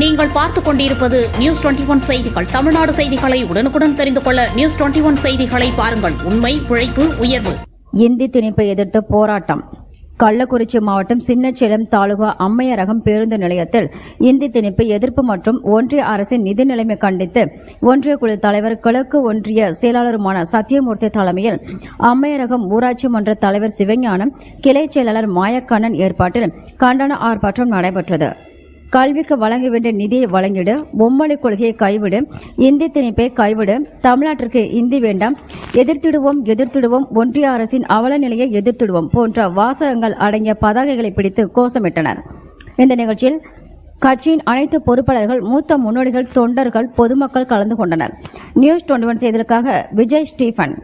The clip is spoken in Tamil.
நீங்கள் பார்த்துக் கொண்டிருப்பது நியூஸ் டுவெண்டி ஒன் செய்திகள். தமிழ்நாடு செய்திகளை உடனுக்குடன் தெரிந்து கொள்ள நியூஸ் டுவெண்டி ஒன் செய்திகளை பாருங்கள். உண்மை உழைப்பு உயர்வு. இந்தி திணிப்பை எதிர்த்து போராட்டம். கள்ளக்குறிச்சி மாவட்டம் சின்னச்சேலம் தாலுகா அம்மையரகம் பேருந்து நிலையத்தில் இந்தி திணிப்பு எதிர்ப்பு மற்றும் ஒன்றிய அரசின் நிதி நிலைமை கண்டித்து ஒன்றிய குழு தலைவர் கிழக்கு ஒன்றிய செயலாளருமான சத்தியமூர்த்தி தலைமையில் அம்மையரகம் ஊராட்சி மன்ற தலைவர் சிவஞானம் கிளை செயலாளர் மாயக்கண்ணன் ஏற்பாட்டில் கண்டன ஆர்ப்பாட்டம் நடைபெற்றது. கல்விக்கு வழங்க வேண்டிய நிதியை வழங்கிடு மும்மொழி கொள்கையை கைவிடு இந்தி திணிப்பை கைவிடு தமிழ்நாட்டிற்கு இந்தி வேண்டாம் எதிர்த்திடுவோம் எதிர்த்திடுவோம் ஒன்றிய அரசின் அவல நிலையை எதிர்த்திடுவோம் போன்ற வாசகங்கள் அடங்கிய பதாகைகளை பிடித்து கோஷமிட்டனர். இந்த நிகழ்ச்சியில் கட்சியின் அனைத்து பொறுப்பாளர்கள் மூத்த முன்னோடிகள் தொண்டர்கள் பொதுமக்கள் கலந்து கொண்டனர். நியூஸ் டுவெண்டி ஒன் செய்திகளுக்காக விஜய் ஸ்டீஃபன்